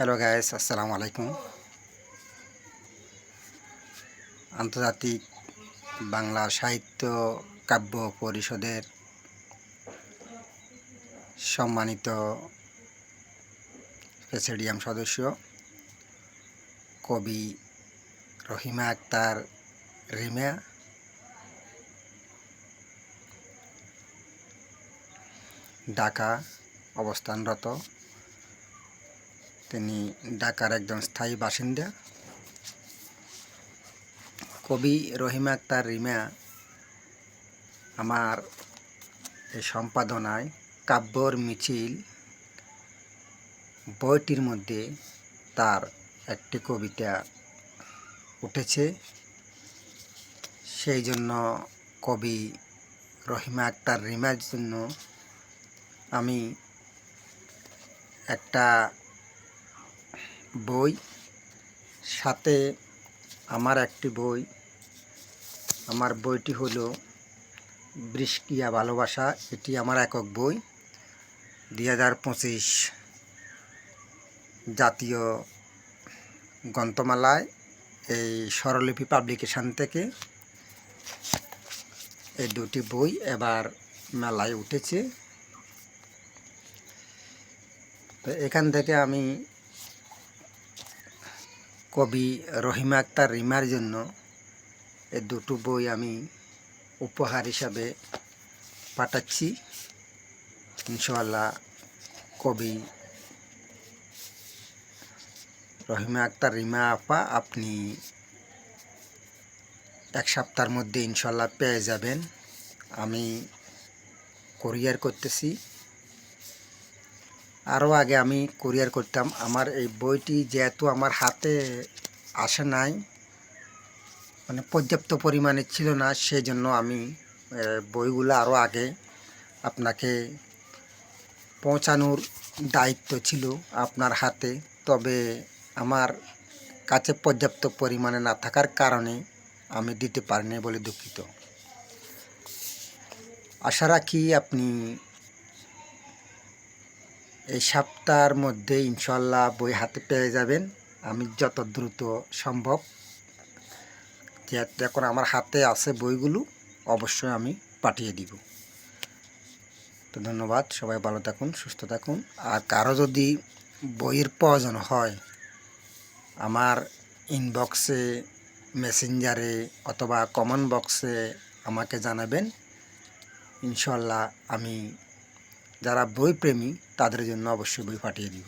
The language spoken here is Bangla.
হ্যালো গাইস আসসালামু আলাইকুম আন্তর্জাতিক বাংলা সাহিত্য কাব্য পরিষদের সম্মানিত প্রেসিডিয়াম সদস্য, কবি রহিমা আক্তার রিমা। ঢাকা অবস্থানরত তিনি ঢাকার একজন স্থায়ী বাসিন্দা। কবি রহিমা আক্তার রিমা আমার এই সম্পাদনায় কাব্যর মিছিল বইটির মধ্যে তার একটি কবিতা উঠেছে। সেই জন্য কবি রহিমা আক্তার রিমার জন্য আমি একটা বই, সাথে আমার একটি বই। আমার বইটি হলো বৃষ্টিয়া ভালোবাসা, এটি আমার একক বই। দুই হাজার পঁচিশ জাতীয় গ্রন্থমালায় এই স্বরলিপি পাবলিকেশান থেকে এই দুটি বই এবার মেলায় উঠেছে। তো এখান থেকে আমি কবি রহিমা আক্তার রিমার জন্য এ দুটো বই আমি উপহার হিসাবে পাঠাচ্ছি। ইনশাআল্লাহ কবি রহিমা আক্তার, রিমা আপা, আপনি এক সপ্তাহের মধ্যে ইনশাল্লাহ পেয়ে যাবেন। আমি কোরিয়ার করতেছি। আরও আগে আমি কোরিয়ার করতাম। আমার এই বইটি যেহেতু আমার হাতে আসে নাই মানে পর্যাপ্ত পরিমাণে ছিল না সেই জন্য আমি বইগুলো আরও আগে আপনাকে পৌঁছানোর দায়িত্ব ছিল আপনার হাতে। তবে আমার কাছে পর্যাপ্ত পরিমাণে না থাকার কারণে আমি দিতে পারিনি বলে দুঃখিত। আশা রাখি আপনি এই সপ্তাহের মধ্যে ইনশাল্লাহ বই হাতে পেয়ে যাবেন। আমি যত দ্রুত সম্ভব। এখন আমার হাতে আছে বইগুলো, অবশ্যই আমি পাঠিয়ে দিব। তো ধন্যবাদ, সবাই ভালো থাকুন, সুস্থ থাকুন। আর কারও যদি বইয়ের প্রয়োজন হয়, আমার ইনবক্সে মেসেঞ্জারে অথবা কমন বক্সে আমাকে জানাবেন। ইনশাল্লাহ আমি যারা বই প্রেমী তাদের জন্য অবশ্যই বই পাঠিয়ে দিব।